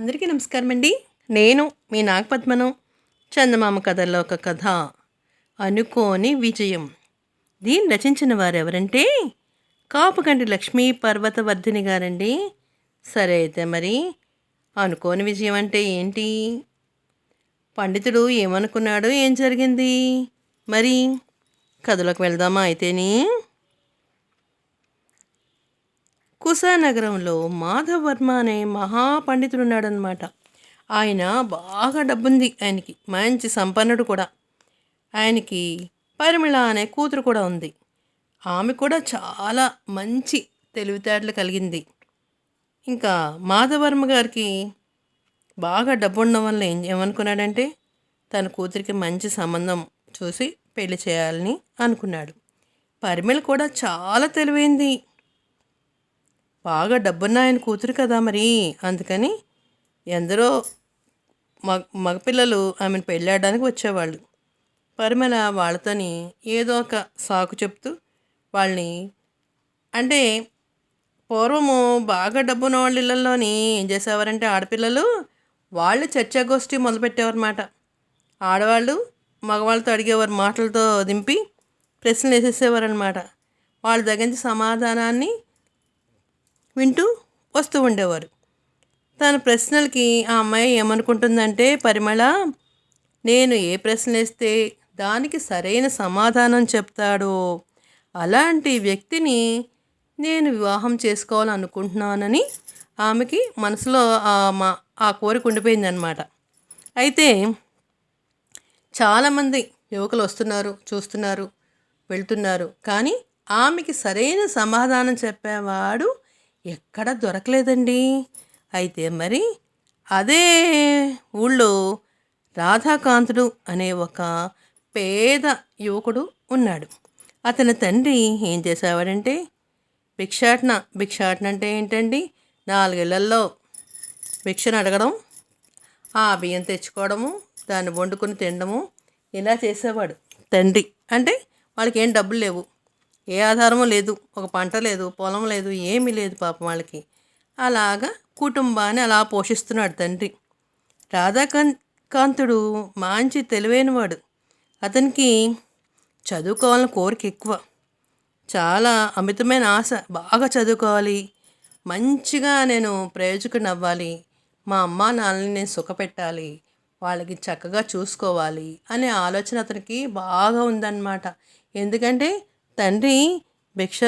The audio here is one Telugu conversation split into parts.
అందరికీ నమస్కారం అండి నేను మీ నాగపద్మను చందమామ కథల్లో ఒక కథ అనుకోని విజయం. దీన్ని రచించిన వారు ఎవరంటే కాపుకంటి లక్ష్మీ పర్వతవర్ధిని గారండి. సరే అయితే మరి అనుకోని విజయం అంటే ఏంటి? పండితుడు ఏమనుకున్నాడు ఏం జరిగింది? మరి కథలోకి వెళ్దామా అయితేనే? కుశానగరంలో మాధవర్మ వర్మ అనే మహాపండితుడు ఉన్నాడనమాట ఆయన బాగా డబ్బుంది ఆయనకి మంచి సంపన్నుడు కూడా. ఆయనకి పరిమళ అనే కూతురు కూడా ఉంది. ఆమె కూడా చాలా మంచి తెలివితేటలు కలిగింది. ఇంకా మాధవర్మ గారికి బాగా డబ్బు ఉండడం వల్ల ఏం ఏమనుకున్నాడంటే తన కూతురికి మంచి సంబంధం చూసి పెళ్ళి చేయాలని అనుకున్నాడు. పరిమళ కూడా చాలా తెలివైంది. బాగా డబ్బున్న ఆయన కూతురు కదా మరి. అందుకని ఎందరో మగ మగపిల్లలు ఆమెను పెళ్ళాడడానికి వచ్చేవాళ్ళు. పరిమళ వాళ్ళతోని ఏదో ఒక సాకు చెప్తూ వాళ్ళని అంటే పూర్వము బాగా డబ్బున్న వాళ్ళ ఇళ్ళల్లోని ఏం చేసేవారంటే ఆడపిల్లలు వాళ్ళు చర్చాగోష్ఠి మొదలుపెట్టేవారన్నమాట. ఆడవాళ్ళు మగవాళ్ళతో అడిగేవారు మాటలతో దింపి ప్రశ్నలు వేసేసేవారనమాట వాళ్ళ దగ్గర నుంచి సమాధానాన్ని వింటూ వస్తూ ఉండేవారు. తన ప్రశ్నలకి ఆ అమ్మాయి ఏమనుకుంటుందంటే పరిమళ నేను ఏ ప్రశ్న వేస్తే దానికి సరైన సమాధానం చెప్తాడో అలాంటి వ్యక్తిని నేను వివాహం చేసుకోవాలనుకుంటున్నానని ఆమెకి మనసులో ఆ మా ఆ కోరిక ఉండిపోయిందనమాట అయితే చాలామంది యువకులు వస్తున్నారు చూస్తున్నారు వెళ్తున్నారు. కానీ ఆమెకి సరైన సమాధానం చెప్పేవాడు ఎక్కడ దొరకలేదండి. అయితే మరి అదే ఊళ్ళో రాధాకాంతుడు అనే ఒక పేద యువకుడు ఉన్నాడు. అతని తండ్రి ఏం చేసేవాడంటే భిక్షాటన భిక్షాటన అంటే ఏంటండి? నాలుగేళ్ళలో భిక్షను అడగడం ఆ బియ్యం తెచ్చుకోవడము దాన్ని వండుకొని తినడము ఇలా చేసేవాడు. తండ్రి అంటే వాళ్ళకి ఏం డబ్బులు లేవు. ఏ ఆధారము లేదు ఒక పంట లేదు పొలం లేదు ఏమీ లేదు పాపం వాళ్ళకి. అలాగా కుటుంబాన్ని అలా పోషిస్తున్నాడు తండ్రి. రాధాకాంతుడు మంచి తెలివైనవాడు. అతనికి చదువుకోవాలని కోరిక ఎక్కువ. చాలా అమితమైన ఆశ. బాగా చదువుకోవాలి. మంచిగా నేను ప్రయోజకుని అవ్వాలి. మా అమ్మ నాన్నని నేను సుఖపెట్టాలి. వాళ్ళకి చక్కగా చూసుకోవాలి అనే ఆలోచన అతనికి బాగా ఉందన్నమాట. ఎందుకంటే తండ్రి భిక్ష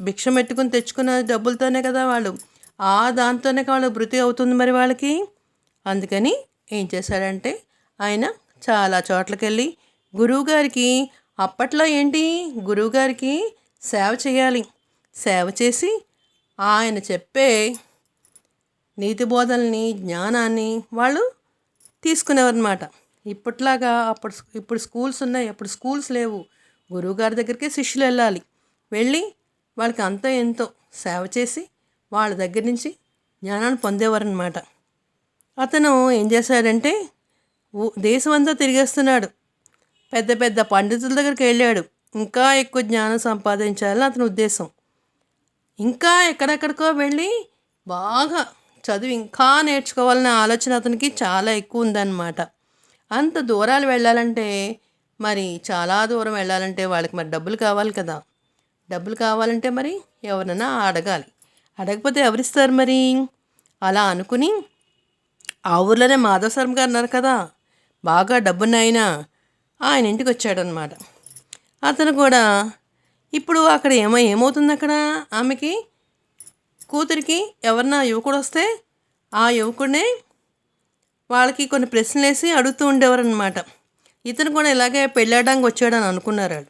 భిక్ష పెట్టుకుని తెచ్చుకున్న డబ్బులతోనే కదా వాళ్ళు. ఆ దాంతోనే వాళ్ళు భృతి అవుతుంది మరి వాళ్ళకి? అందుకని ఏం చేశాడంటే ఆయన చాలా చోట్లకి వెళ్ళి గురువుగారికి అప్పట్లో ఏంటి? గురువుగారికి సేవ చేయాలి. సేవ చేసి ఆయన చెప్పే నీతి బోధనని జ్ఞానాన్ని వాళ్ళు తీసుకునేవారనమాట ఇప్పట్లాగా అప్పుడు ఇప్పుడు స్కూల్స్ ఉన్నాయి. అప్పుడు స్కూల్స్ లేవు. గురువుగారి దగ్గరికి శిష్యులు వెళ్ళాలి వెళ్ళి వాళ్ళకి అంతో ఎంతో సేవ చేసి వాళ్ళ దగ్గర నుంచి జ్ఞానాన్ని పొందేవారనమాట అతను ఏం చేశాడంటే దేశమంతా తిరిగేస్తున్నాడు. పెద్ద పెద్ద పండితుల దగ్గరికి వెళ్ళాడు. ఇంకా ఎక్కువ జ్ఞానం సంపాదించాలని అతని ఉద్దేశం. ఇంకా ఎక్కడెక్కడికో వెళ్ళి బాగా చదువు ఇంకా నేర్చుకోవాలనే ఆలోచన అతనికి చాలా ఎక్కువ ఉందన్నమాట. అంత దూరాలు వెళ్ళాలంటే మరి చాలా దూరం వెళ్ళాలంటే వాళ్ళకి మరి డబ్బులు కావాలి కదా. డబ్బులు కావాలంటే మరి ఎవరైనా అడగాలి. అడగకపోతే ఎవరిస్తారు మరి? అలా అనుకుని ఆ ఊర్లోనే మాధవ శర్మ గారు అన్నారు కదా. బాగా డబ్బున్నాయన ఆయన ఇంటికి వచ్చాడనమాట అతను కూడా ఇప్పుడు అక్కడ ఏమో ఏమవుతుంది అక్కడ? ఆమెకి కూతురికి ఎవరన్నా యువకుడు వస్తే ఆ యువకుడినే వాళ్ళకి కొన్ని ప్రశ్నలు వేసి అడుగుతూ ఉండేవారు అనమాట ఇతను కూడా ఇలాగే పెళ్ళాడానికి వచ్చాడని అనుకున్నారు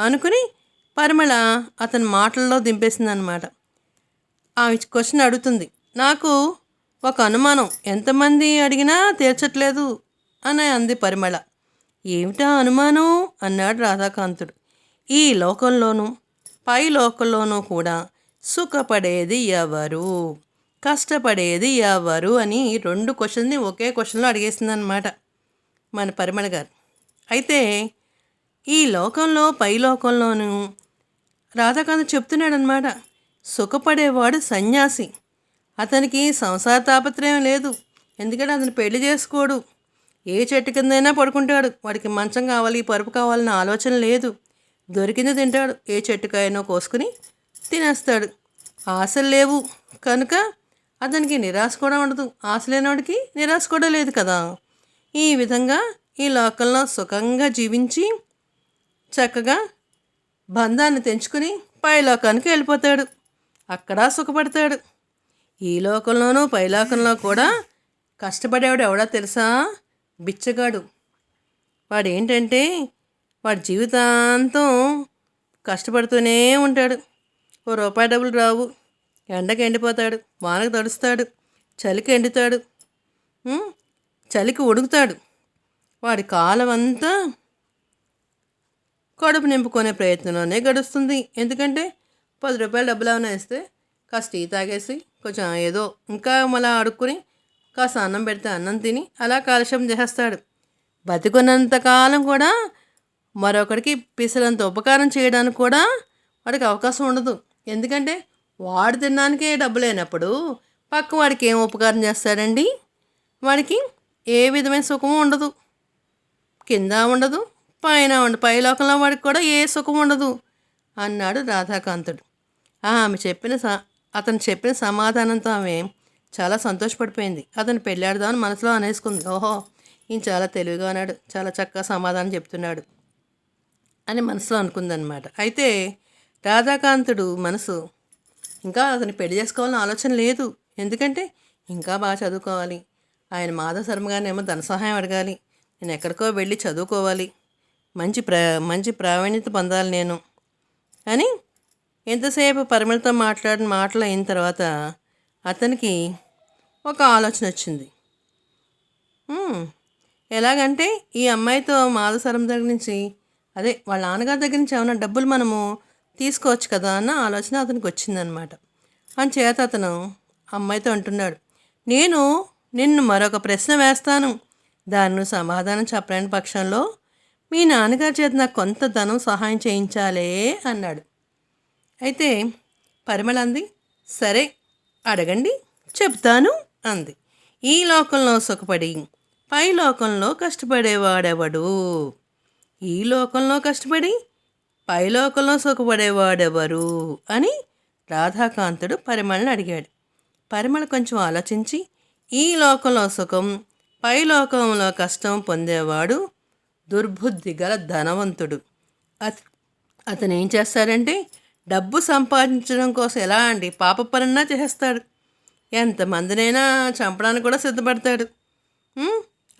అనుకుని పరిమళ అతని మాటల్లో దింపేసింది అనమాట ఆమె క్వశ్చన్ అడుగుతుంది. నాకు ఒక అనుమానం. ఎంతమంది అడిగినా తీర్చట్లేదు అని అంది పరిమళ. ఏమిటా అనుమానం? అన్నాడు రాధాకాంతుడు. ఈ లోకంలోనూ పై లోకంలోనూ కూడా సుఖపడేది ఎవరు? కష్టపడేది ఎవరు అని రెండు క్వశ్చన్ని ఒకే క్వశ్చన్లో అడిగేసింది అనమాట మన పరిమళ గారు. అయితే ఈ లోకంలో పై లోకంలోనూ రాధాకాంత్ చెప్తున్నాడనమాట సుఖపడేవాడు సన్యాసి. అతనికి సంసార తాపత్రయం లేదు. ఎందుకంటే అతను పెళ్ళి చేసుకోడు. ఏ చెట్టు కిందైనా పడుకుంటాడు. వాడికి మంచం కావాలి పరుపు కావాలన్న ఆలోచన లేదు. దొరికింది తింటాడు. ఏ చెట్టుకైనా కోసుకుని తినేస్తాడు. ఆశలు లేవు. కనుక అతనికి నిరాశ కూడా ఉండదు. ఆశ లేనివాడికి నిరాశ కూడా లేదు కదా. ఈ విధంగా ఈ లోకంలో సుఖంగా జీవించి చక్కగా బంధాన్ని తెంచుకుని పై లోకానికి వెళ్ళిపోతాడు. అక్కడ సుఖపడతాడు. ఈ లోకంలోనూ పైలోకంలో కూడా కష్టపడేవాడు ఎవడా తెలుసా? బిచ్చగాడు. వాడు ఏంటంటే వాడి జీవితాంతం కష్టపడుతూనే ఉంటాడు. ఓ రూపాయి డబ్బులు రావు. ఎండకి ఎండిపోతాడు. వానకు తడుస్తాడు. చలికి ఎండుతాడు. చలికి ఉడుకుతాడు. వాడి కాలం అంతా కడుపు నింపుకునే ప్రయత్నంలోనే గడుస్తుంది. ఎందుకంటే పది రూపాయలు డబ్బులు ఏమైనా ఇస్తే కాస్త టీ తాగేసి కొంచెం ఏదో ఇంకా మళ్ళీ అడుక్కుని కాస్త అన్నం పెడితే అన్నం తిని అలా కాలుష్యం చేస్తాడు బతికున్నంతకాలం కూడా మరొకరికి పిసరంత ఉపకారం చేయడానికి కూడా వాడికి అవకాశం ఉండదు. ఎందుకంటే వాడు తినడానికే డబ్బు లేనప్పుడు పక్క వాడికి ఏం ఉపకారం చేస్తాడండి? వాడికి ఏ విధమైన సుఖము ఉండదు. కింద ఉండదు పైన ఉండదు పై లోకంలో వాడికి కూడా ఏ సుఖం ఉండదు అన్నాడు రాధాకాంతుడు. ఆమె చెప్పిన స అతను చెప్పిన సమాధానంతో ఆమె చాలా సంతోషపడిపోయింది. అతను పెళ్ళాడదామని మనసులో అనేసుకుంది. ఓహో ఈయన చాలా తెలివిగా ఉన్నాడు చాలా చక్కగా సమాధానం చెప్తున్నాడు అని మనసులో అనుకుందనమాట. అయితే రాధాకాంతుడు మనసు ఇంకా అతని పెళ్ళి చేసుకోవాలని ఆలోచన లేదు. ఎందుకంటే ఇంకా బాగా చదువుకోవాలి. ఆయన మాధవ శర్మ ధన సహాయం అడగాలి. నేను ఎక్కడికో వెళ్ళి చదువుకోవాలి. మంచి ప్ర మంచి ప్రావీణ్యత పొందాలి నేను. అని ఎంతసేపు పరిమళతో మాట్లాడిన మాటలు అయిన తర్వాత అతనికి ఒక ఆలోచన వచ్చింది. ఎలాగంటే ఈ అమ్మాయితో మాధవసరం దగ్గర నుంచి అదే వాళ్ళ నాన్నగారి దగ్గర నుంచి ఏమైనా డబ్బులు మనము తీసుకోవచ్చు కదా అన్న ఆలోచన అతనికి వచ్చిందనమాట. చేత అతను అమ్మాయితో అంటున్నాడు నేను నిన్ను మరొక ప్రశ్న వేస్తాను. దాన్ని సమాధానం చెప్పలేని పక్షంలో మీ నాన్నగారి చేత నాకు కొంత ధనం సహాయం చేయించాలే అన్నాడు. అయితే పరిమళ అంది సరే అడగండి చెప్తాను అంది. ఈ లోకంలో సుఖపడి పై లోకంలో కష్టపడేవాడెవడు? ఈ లోకంలో కష్టపడి పై లోకంలో సుఖపడేవాడెవరు? అని రాధాకాంతుడు పరిమళని అడిగాడు. పరిమళ కొంచెం ఆలోచించి ఈ లోకంలో సుఖం పై లోకంలో కష్టం పొందేవాడు దుర్బుద్ధి గల ధనవంతుడు. అత అతను ఏం చేస్తాడంటే డబ్బు సంపాదించడం కోసం ఎలాంటి పాప పనన్నా చేస్తాడు. ఎంతమందినైనా చంపడానికి కూడా సిద్ధపడతాడు.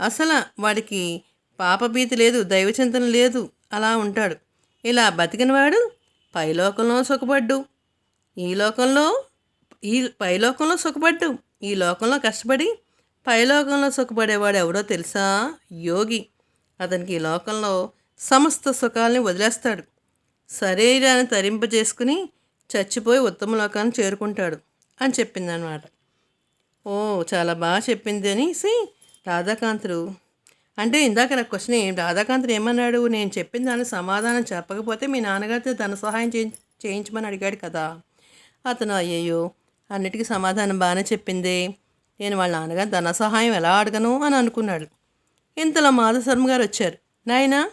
అసలు వాడికి పాపభీతి లేదు దైవచింతన లేదు అలా ఉంటాడు. ఇలా బతికినవాడు పైలోకంలో సుఖపడ్డు. ఈ లోకంలో ఈ పైలోకంలో సుఖపడ్డు. ఈ లోకంలో కష్టపడి పైలోకంలో సుఖపడేవాడు ఎవడో తెలుసా? యోగి. అతనికి ఈ లోకంలో సమస్త సుఖాలని వదిలేస్తాడు. శరీరాన్ని తరింపజేసుకుని చచ్చిపోయి ఉత్తమ లోకాన్ని చేరుకుంటాడు అని చెప్పిందనమాట ఓ చాలా బాగా చెప్పింది అనేసి రాధాకాంతుడు. అంటే ఇందాక నాకు క్వశ్చన్ ఏం రాధాకాంతుడు ఏమన్నాడు? నేను చెప్పిన దానికి సమాధానం చెప్పకపోతే మీ నాన్నగారితో ధన సహాయం చేయించమని అడిగాడు కదా. అతను అయ్యయ్యో అన్నిటికీ సమాధానం బాగానే చెప్పింది. నేను వాళ్ళ నాన్నగారు ధన సహాయం ఎలా అడగను అని అనుకున్నాడు. ఇంతలో మాధశర్మ గారు వచ్చారు. నాయనా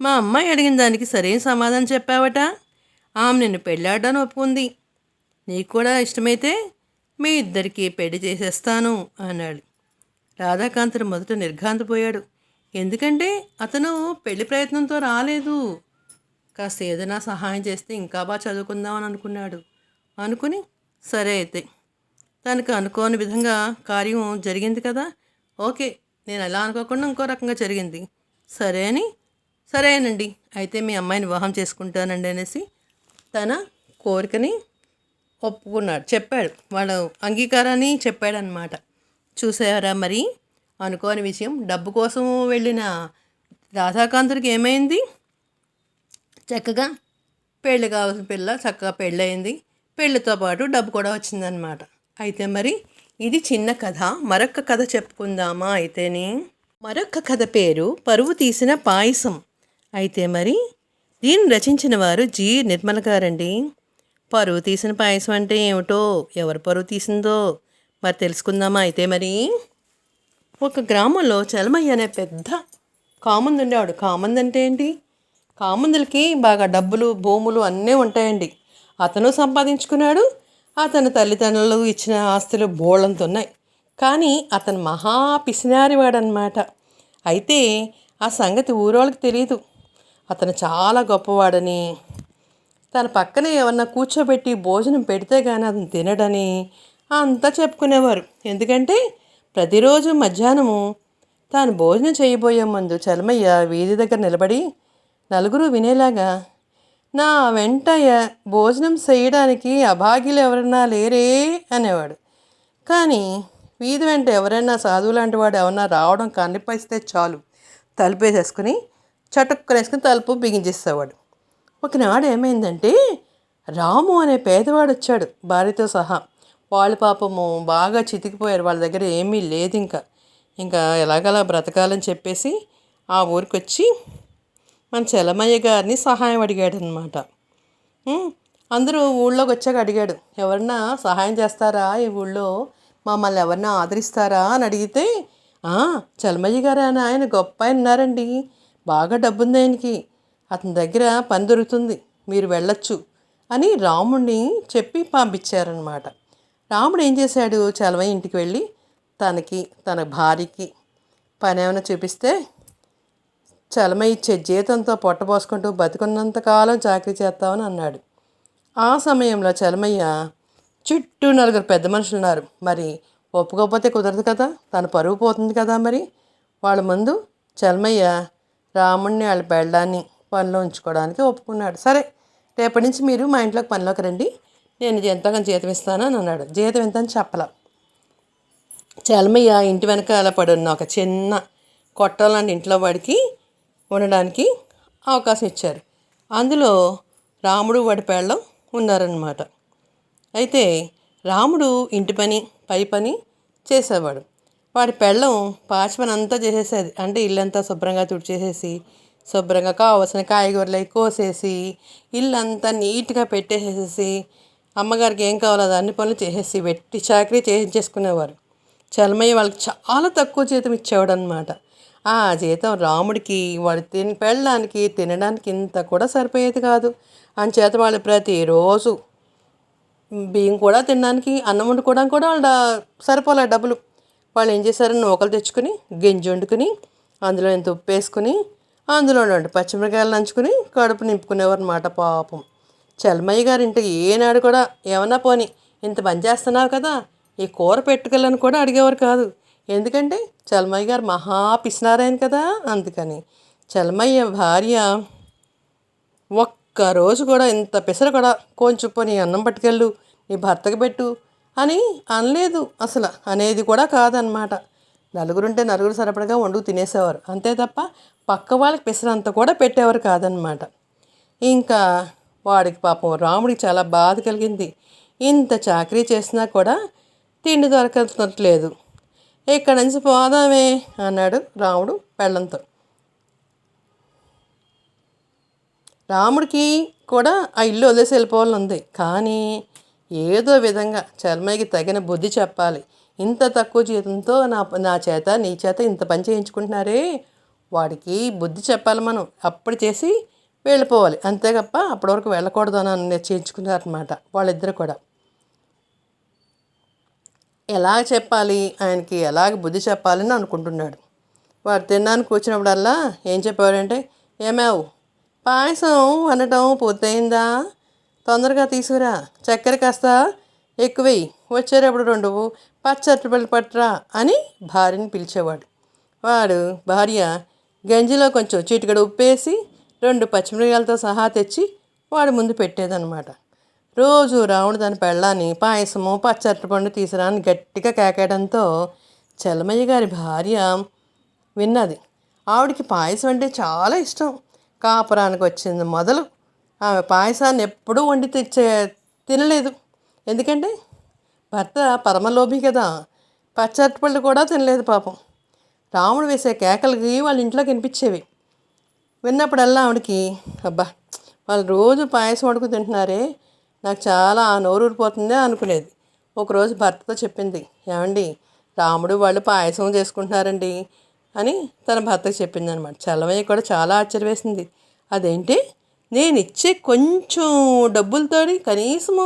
మా అమ్మాయి అడిగిన దానికి సరైన సమాధానం చెప్పావట? ఆమె నిన్ను పెళ్ళాడని ఒప్పుకుంది. నీకు కూడా ఇష్టమైతే మీ ఇద్దరికి పెళ్ళి చేసేస్తాను అన్నాడు. రాధాకాంతుడు మొదట నిర్ఘాంతపోయాడు. ఎందుకంటే అతను పెళ్ళి ప్రయత్నంతో రాలేదు. కాస్త ఏదైనా సహాయం చేస్తే ఇంకా బాగా చదువుకుందామని అనుకున్నాడు. అనుకుని సరే అయితే తనకు అనుకోని విధంగా కార్యం జరిగింది కదా? ఓకే నేను ఎలా అనుకోకుండా ఇంకో రకంగా జరిగింది. సరే అని? సరేనండి అయితే మీ అమ్మాయిని వివాహం చేసుకుంటానండి అనేసి తన కోరికని ఒప్పుకున్నాడు. చెప్పాడు. వాళ్ళ అంగీకారాన్ని చెప్పాడనమాట చూసారా మరి? అనుకోని విషయం. డబ్బు కోసం వెళ్ళిన రాధాకాంతుడికి ఏమైంది? చక్కగా పెళ్ళి కావాల్సిన పిల్ల చక్కగా పెళ్ళయింది. పెళ్ళితో పాటు డబ్బు కూడా వచ్చిందనమాట అయితే మరి ఇది చిన్న కథ. మరొక కథ చెప్పుకుందామా అయితేనే? మరొక కథ పేరు పరువు తీసిన పాయసం. అయితే మరి దీన్ని రచించిన వారు జి. నిర్మల గారండి. పరువు తీసిన పాయసం అంటే ఏమిటో ఎవరు పరువు తీసిందో మరి తెలుసుకుందామా అయితే మరి? ఒక గ్రామంలో చలమయ్య అనే పెద్ద కామంది ఉండేవాడు. కామంది అంటే ఏంటి? కామందులకి బాగా డబ్బులు భూములు అన్నీ ఉంటాయండి. అతను సంపాదించుకున్నాడు అతని తల్లిదండ్రులు ఇచ్చిన ఆస్తులు బోళ్ళంత ఉన్నాయి కానీ అతను మహా పిసినారివాడనమాట అయితే ఆ సంగతి ఊరోళ్ళకి తెలియదు అతను చాలా గొప్పవాడని తన పక్కనే ఏమన్నా కూర్చోబెట్టి భోజనం పెడితే కానీ అతను తినడని అంతా చెప్పుకునేవారు. ఎందుకంటే ప్రతిరోజు మధ్యాహ్నము తాను భోజనం చేయబోయే ముందు చలమయ్య వీధి దగ్గర నిలబడి నలుగురు వినేలాగా నా వెంట భోజనం చేయడానికి అభాగ్యులు ఎవరన్నా లేరే అనేవాడు. కానీ వీధి వెంట ఎవరైనా సాధువు లాంటి వాడు ఏమన్నా రావడం కనిపిస్తే చాలు. తలుపేసేసుకుని చటుక్కునేసుకుని తలుపు బిగించేసేవాడు. ఒకనాడు ఏమైందంటే రాము అనే పేదవాడు వచ్చాడు భార్యతో సహా. వాళ్ళు పాపము బాగా చితికిపోయారు. వాళ్ళ దగ్గర ఏమీ లేదు ఇంకా. ఇంకా ఎలాగలా బ్రతకాలని చెప్పేసి ఆ ఊరికి వచ్చి మన చలమయ్య గారిని సహాయం అడిగాడనమాట అందరూ ఊళ్ళోకి వచ్చాక అడిగాడు ఎవరన్నా సహాయం చేస్తారా ఈ ఊళ్ళో? మమ్మల్ని ఎవరన్నా ఆదరిస్తారా? అని అడిగితే చలమయ్య గారు అని ఆయన గొప్ప ఆయన ఉన్నారండి. బాగా డబ్బుంది ఆయనకి. అతని దగ్గర పని దొరుకుతుంది. మీరు వెళ్ళొచ్చు అని రాముడిని చెప్పి పంపించారనమాట రాముడు ఏం చేశాడు చలమయ్య ఇంటికి వెళ్ళి తనకి తన భార్యకి పని ఏమైనా చూపిస్తే చలమ ఇచ్చే జీతంతో పొట్టబోసుకుంటూ బతికున్నంతకాలం చాకరీ చేస్తామని అన్నాడు. ఆ సమయంలో చలమయ్య చుట్టూ నలుగురు పెద్ద మనుషులు ఉన్నారు మరి ఒప్పుకోకపోతే కుదరదు కదా? తన పరువు పోతుంది కదా మరి? వాళ్ళ ముందు చలమయ్య రాముణ్ణి వాళ్ళ పెళ్ళాన్ని పనిలో ఉంచుకోవడానికి ఒప్పుకున్నాడు. సరే రేపటి నుంచి మీరు మా ఇంట్లోకి పనిలోకి రండి. నేను ఎంతగా జీతం ఇస్తాను అని అన్నాడు. జీతం ఎంత అని చెప్పలా. చలమయ్య ఇంటి వెనకాల అలా పడున్న ఒక చిన్న కొట్టాలని ఇంట్లో వాడికి ఉండడానికి అవకాశం ఇచ్చారు. అందులో రాముడు వాడి పెళ్ళం ఉన్నారన్నమాట. అయితే రాముడు ఇంటి పని పై పని చేసేవాడు. వాడి పెళ్ళం పాచి అంతా చేసేసేది. అంటే ఇల్లంతా శుభ్రంగా తుడిచేసేసి శుభ్రంగా కావలసిన కాయగూరలు కోసేసి ఇల్లంతా నీట్గా పెట్టేసేసి అమ్మగారికి ఏం కావాలో అది అన్ని పనులు చేసేసి వెట్టి చాకరీ చేయించేసుకునేవారు. చలమయ్య వాళ్ళకి చాలా తక్కువ జీతం ఇచ్చేవాడు అనమాట ఆ జీతం రాముడికి వాడు తిని పెళ్ళడానికి తినడానికి ఇంత కూడా సరిపోయేది కాదు. అంచేత వాళ్ళు ప్రతిరోజు బియ్యం కూడా తినడానికి అన్నం వండుకోవడానికి కూడా వాళ్ళ సరిపోలే డబ్బులు. వాళ్ళు ఏం చేశారు? నూకలు తెచ్చుకుని గింజ వండుకుని అందులో ఇంత ఉప్పు వేసుకుని అందులో పచ్చిమిరకాయలు నంచుకుని కడుపు నింపుకునేవారు అనమాట పాపం. చలమయ్య గారి ఇంటికి ఏనాడు కూడా ఏమన్నా పోని ఇంత పని చేస్తున్నావు కదా ఈ కూర పెట్టుకెళ్ళని కూడా అడిగేవారు కాదు. ఎందుకంటే చలమయ్య గారు మహా పిసినారాయణ కదా అందుకని. చలమయ్య భార్య ఒక్క రోజు కూడా ఇంత పిసర కూడా కొంచెం పోనీ అన్నం పట్టుకెళ్ళు నీ భర్తకు పెట్టు అని అనలేదు అసలు. అనేది కూడా కాదనమాట. నలుగురుంటే నలుగురు సరిపడగా వండుకు తినేసేవారు. అంతే తప్ప పక్క వాళ్ళకి పిసరంతా కూడా పెట్టేవారు కాదనమాట. ఇంకా వాడికి పాపం రాముడికి చాలా బాధ కలిగింది. ఇంత చాకరీ చేసినా కూడా తిండి దొరకట్లేదు ఇక్కడి నుంచి పోదామే అన్నాడు రాముడు పెళ్ళంతో. రాముడికి కూడా ఆ ఇల్లు వదిలేసి వెళ్ళిపోవాలని ఉంది కానీ ఏదో విధంగా చర్మయ్యకి తగిన బుద్ధి చెప్పాలి. ఇంత తక్కువ జీతంతో నా నా చేత నీ చేత ఇంత పని చేయించుకుంటున్నారే? వాడికి బుద్ధి చెప్పాలి మనం. అప్పుడు చేసి వెళ్ళిపోవాలి. అంతే తప్ప అప్పటివరకు వెళ్ళకూడదు అని నిశ్చయించుకున్నారనమాట వాళ్ళిద్దరు కూడా. ఎలా చెప్పాలి? ఆయనకి ఎలాగ బుద్ధి చెప్పాలని అనుకుంటున్నాడు. వాడు తినడానికి కూర్చున్నప్పుడల్లా ఏం చెప్పేవాడంటే ఏమావు పాయసం అనటం పూర్తయిందా? తొందరగా తీసుకురా. చక్కెర కాస్త ఎక్కువేయి వచ్చేటప్పుడు రెండు పచ్చట్టుబడి పట్టరా అని భార్యని పిలిచేవాడు. వాడు భార్య గంజిలో కొంచెం చిటికడ ఉప్పేసి రెండు పచ్చిమిరకాయలతో సహా తెచ్చి వాడి ముందు పెట్టేదన్నమాట. రోజు రాముడు దాని పెళ్ళాన్ని పాయసము పచ్చట్టు పండు తీసుకురాని గట్టిగా కేకేయడంతో చలమయ్య గారి భార్య విన్నది. ఆవిడకి పాయసం అంటే చాలా ఇష్టం. కాపురానికి వచ్చింది మొదలు. ఆమె పాయసాన్ని ఎప్పుడూ వండి తెచ్చే తినలేదు. ఎందుకంటే భర్త పరమలోభి కదా. పచ్చటి పళ్ళు కూడా తినలేదు పాపం. రాముడు వేసే కేకలకి వాళ్ళ ఇంట్లో కనిపించేవి విన్నప్పుడల్లా ఆవిడకి అబ్బా వాళ్ళు రోజు పాయసం వండుకు తింటున్నారే. నాకు చాలా నోరూరిపోతుందే అనుకునేది. ఒకరోజు భర్తతో చెప్పింది ఏమండి రాముడు వాళ్ళు పాయసం చేసుకుంటున్నారండి అని తన భర్తకు చెప్పింది అనమాట చలమయ్య కూడా చాలా ఆశ్చర్య వేసింది అదేంటి? నేను ఇచ్చే కొంచెం డబ్బులతో కనీసము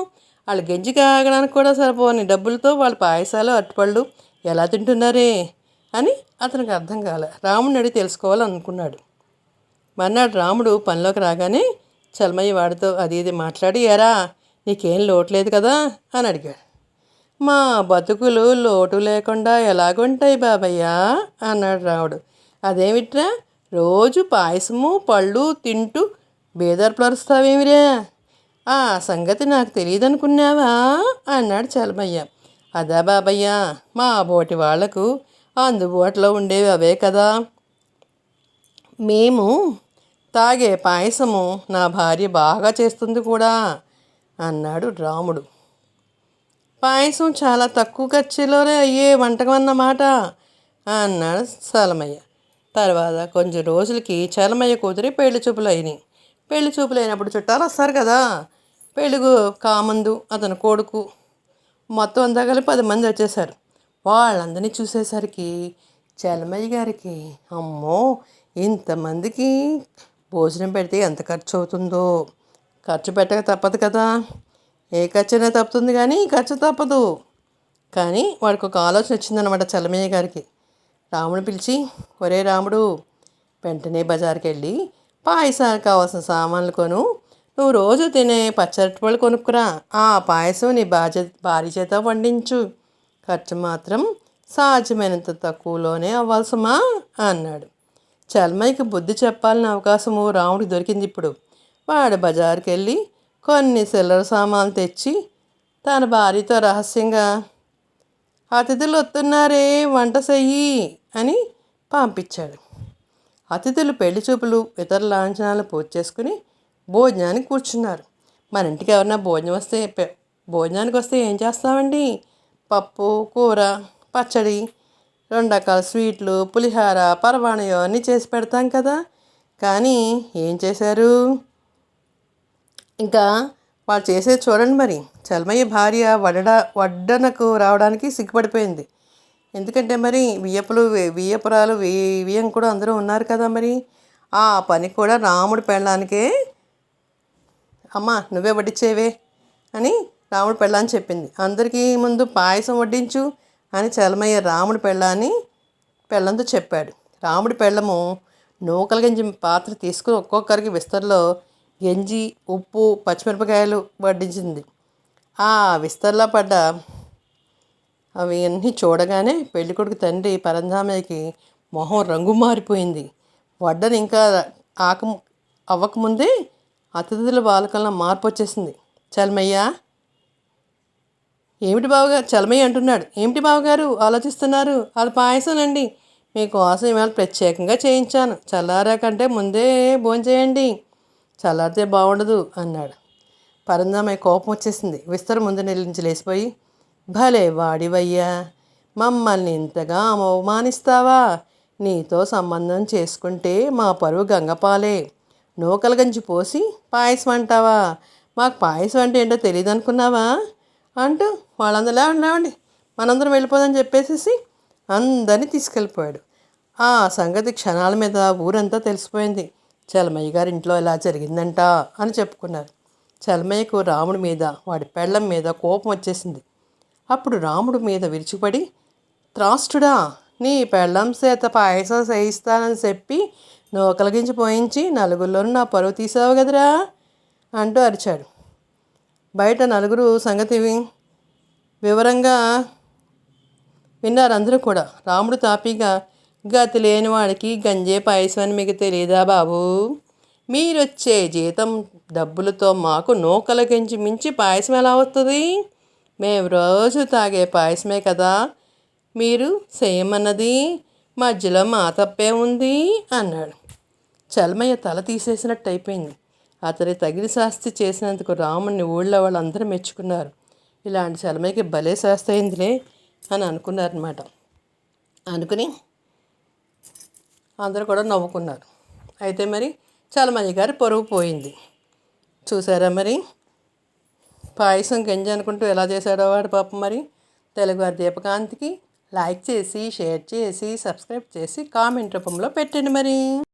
వాళ్ళు గెంజి కాగడానికి కూడా సరిపోని డబ్బులతో వాళ్ళ పాయసాలు అట్టుపళ్ళు ఎలా తింటున్నారే అని అతనికి అర్థం కాలే. రాముడిని అడిగి తెలుసుకోవాలనుకున్నాడు. మర్నాడు రాముడు పనిలోకి రాగానే చలమయ్య వాడితో అది ఇది మాట్లాడి ఎరా నీకేం లోటు లేదు కదా? అని అడిగాడు. మా బతుకులు లోటు లేకుండా ఎలాగుంటాయి బాబయ్య? అన్నాడు రావుడు అదేమిట్రా? రోజు పాయసము పళ్ళు తింటూ బేదర్పరుస్తావేమిరా ఆ సంగతి నాకు తెలియదు అనుకున్నావా అన్నాడు చలమయ్య. అదా బాబయ్య మా బోటి వాళ్ళకు అందుబాటులో ఉండేవి అవే కదా. మేము తాగే పాయసము నా భార్య బాగా చేస్తుంది కూడా. అన్నాడు రాముడు. పాయసం చాలా తక్కువ ఖర్చులోనే అయ్యే వంటకం అన్నమాట అన్నాడు చలమయ్య తర్వాత కొంచెం రోజులకి చలమయ్య కూతురి పెళ్ళి చూపులు అయినాయి. పెళ్ళి చూపులు అయినప్పుడు చుట్టాలు వస్తారు కదా. పెళ్ళిగు కామందు అతని కొడుకు. మొత్తం అంతా కలిపి పది మంది వచ్చేసారు వాళ్ళందరినీ చూసేసరికి చలమయ్య గారికి అమ్మో ఇంతమందికి భోజనం పెడితే ఎంత ఖర్చు అవుతుందో ఖర్చు పెట్టక తప్పదు కదా. ఏ ఖర్చైనా తప్పుతుంది కానీ ఖర్చు తప్పదు. కానీ వాడికి ఒక ఆలోచన వచ్చిందనమాట చలమయ్య గారికి. రాముడు పిలిచి ఒరే రాముడు వెంటనే బజార్కి వెళ్ళి పాయసానికి కావాల్సిన సామాన్లు కొను. నువ్వు రోజు తినే పచ్చరటిపళ్ళు కొనుక్కురా. ఆ పాయసం నీ బాధ్యత భార్య చేత వండించు. ఖర్చు మాత్రం సాధ్యమైనంత తక్కువలోనే అవ్వాల్సమా అన్నాడు. చల్మయ్యకి బుద్ధి చెప్పాలని అవకాశము రాముడికి దొరికింది ఇప్పుడు. వాడు బజార్కి వెళ్ళి కొన్ని సిల్లర సామాన్లు తెచ్చి తన భార్యతో రహస్యంగా అతిథులు వస్తున్నారే వంట చెయ్యి అని పంపించాడు. అతిథులు పెళ్ళి చూపులు ఇతర లాంఛనాలు పూర్తి చేసుకుని భోజనానికి కూర్చున్నారు. మన ఇంటికి ఎవరన్నా భోజనం వస్తే భోజనానికి వస్తే ఏం చేస్తామండి? పప్పు కూర పచ్చడి రెండు రకాల స్వీట్లు పులిహార పరవాణయం అన్నీ చేసి పెడతాం కదా. కానీ ఏం చేశారు? ఇంకా వాళ్ళు చేసేది చూడండి మరి. చల్మయ్య భార్య వడ్డ వడ్డనకు రావడానికి సిగ్గుపడిపోయింది. ఎందుకంటే మరి వియ్యపులు వియ్యపురాలు వియ్యం కూడా అందరూ ఉన్నారు కదా మరి. ఆ పని కూడా రాముడు పెళ్ళానికే అమ్మ నువ్వే వడ్డించేవే అని రాముడు పెళ్ళాన్ని చెప్పింది. అందరికీ ముందు పాయసం వడ్డించు అని చలమయ్య రాముడి పెళ్ళాన్ని పెళ్ళంతో చెప్పాడు. రాముడి పెళ్ళము నూకల గంజి పాత్ర తీసుకుని ఒక్కొక్కరికి విస్తరలో గంజి ఉప్పు పచ్చిమిరపకాయలు వడ్డించింది. ఆ విస్తరలో పడ్డ అవి అన్నీ చూడగానే పెళ్ళికొడుకు తండ్రి పరంధామయ్యకి మొహం రంగు మారిపోయింది. వడ్డని ఇంకా ఆక అవ్వకముందే అతిథుల బాలకంలో మార్పు వచ్చేసింది. చలమయ్య! ఏమిటి బావగారు? చలమయ్య అంటున్నాడు. ఏమిటి బావగారు? ఆలోచిస్తున్నారు. అది పాయసనండి మీకోసం ఇవాళ ప్రత్యేకంగా చేయించాను. చల్లారా కంటే ముందే భోంచేయండి. చల్లారితే బాగుండదు అన్నాడు. పరందామయ్య కోపం వచ్చేసింది. విస్తర ముందు నిలించి లేచిపోయి భలే వాడివయ్యా మమ్మల్ని ఇంతగా అవమానిస్తావా? నీతో సంబంధం చేసుకుంటే మా పరువు గంగపాలే. నూకల గంజి పోసి పాయసం అంటావా? మాకు పాయసం అంటే ఏంటో తెలియదు అనుకున్నావా అంటూ వాళ్ళందరూ ఉన్నామండి మనందరం వెళ్ళిపోదని చెప్పేసేసి అందరినీ తీసుకెళ్ళిపోయాడు. ఆ సంగతి క్షణాల మీద ఊరంతా తెలిసిపోయింది. చలమయ్య గారి ఇంట్లో ఇలా జరిగిందంట అని చెప్పుకున్నారు. చలమయ్యకు రాముడి మీద వాడి పెళ్ళం మీద కోపం వచ్చేసింది. అప్పుడు రాముడి మీద విరుచుపడి త్రాష్టుడా నీ పెళ్ళం చేత పాయసం చేయిస్తానని చెప్పి నూకలగించి పోయించి నలుగురిలోనూ నా పరువు తీసావు కదరా? అంటూ అరిచాడు. బయట నలుగురు సంగతి వివరంగా విన్నారు అందరూ కూడా. రాముడు తాపీగా గతిలేని వాడికి గంజే పాయసం అని మీకు తెలియదా బాబు? మీరొచ్చే జీతం డబ్బులతో మాకు నూకల గంజి మించి పాయసం ఎలా వస్తుంది మేము రోజు తాగే పాయసమే కదా. మీరు చేయమన్నది మధ్యలో మా తప్పే ఉంది అన్నాడు. చల్మయ్య తల తీసేసినట్టు అయిపోయింది. అతని తగిన శాస్తి చేసినందుకు రాముడిని ఊళ్ళో వాళ్ళందరూ మెచ్చుకున్నారు. ఇలాంటి చలమయ్యకి భలే శాస్తి అయిందిలే అని అనుకున్నారనమాట అనుకుని అందరూ కూడా నవ్వుకున్నారు. అయితే మరి చలమయ్య గారి పొరుగు పోయింది. చూసారా మరి? పాయసం గంజి అనుకుంటూ ఎలా చేశాడో వాడు పాపం మరి. తెలుగువారి దీపకాంతికి లైక్ చేసి షేర్ చేసి సబ్స్క్రైబ్ చేసి కామెంట్ రూపంలో పెట్టండి మరి.